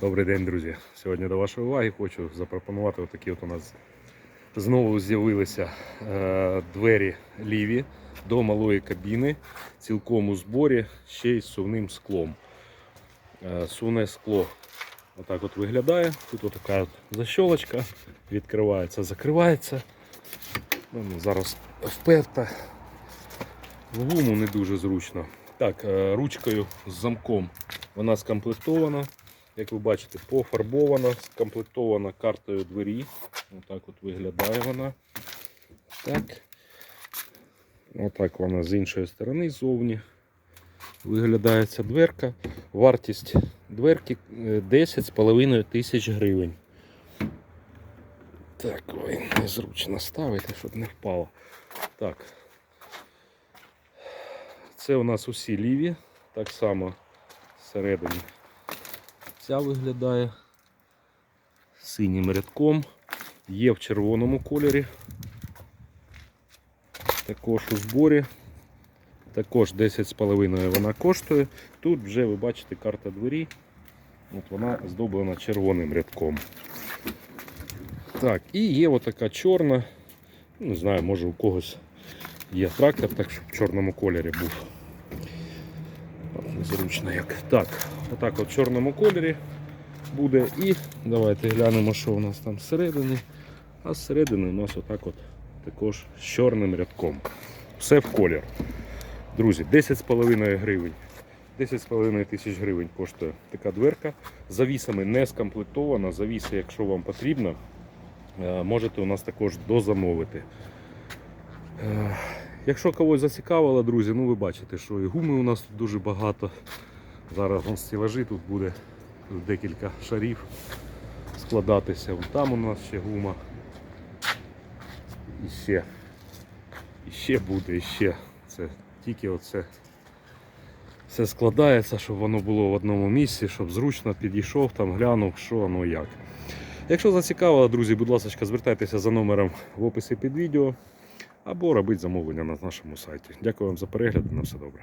Добрий день, друзі. Сьогодні до вашої уваги хочу запропонувати отакі от у нас знову з'явилися е, двері ліві до малої кабіни, цілком у зборі, ще й з сувним склом. Е, сувне скло отак от виглядає. Тут отака от защолочка, відкривається, закривається. Ну, зараз вперта. В гуму не дуже зручно. Так, е, ручкою з замком вона скомплектована. Як ви бачите, пофарбована, скомплектована картою двері. Отак от виглядає вона. Так. Отак вона з іншої сторони ззовні. Виглядає ця дверка. Вартість дверки е, 10,5 тисяч гривень. Так, ой, незручно ставити, щоб не впало. Так. Це у нас усі ліві. Так само всередині. Ця виглядає синім рядком. Є в червоному кольорі. Також у зборі. Також 10,5 вона коштує. Тут вже ви бачите карта двері. От вона здоблена червоним рядком. Так, і є отака чорна. Не знаю, може у когось є трактор, так щоб в чорному кольорі був. Незручно як. Так, отак от в чорному кольорі буде. І давайте глянемо, що у нас там всередині. А зсередини у нас отак от також з чорним рядком. Все в колір. Друзі, 10,5 гривень. 10,5 тисяч гривень коштує така дверка. Завісами не скомплектована. Завіси, якщо вам потрібно, е, можете у нас також дозамовити. Якщо когось зацікавило, друзі, ну ви бачите, що і гуми у нас тут дуже багато. Зараз вон стілажі тут буде декілька шарів складатися. Вон там у нас ще гума. І ще. І ще буде, і ще. Це тільки оце все складається, щоб воно було в одному місці, щоб зручно підійшов, там глянув, що воно як. Якщо зацікавило, друзі, будь ласка, звертайтеся за номером в описі під відео або робити замовлення на нашому сайті. Дякую вам за перегляд, на все добре.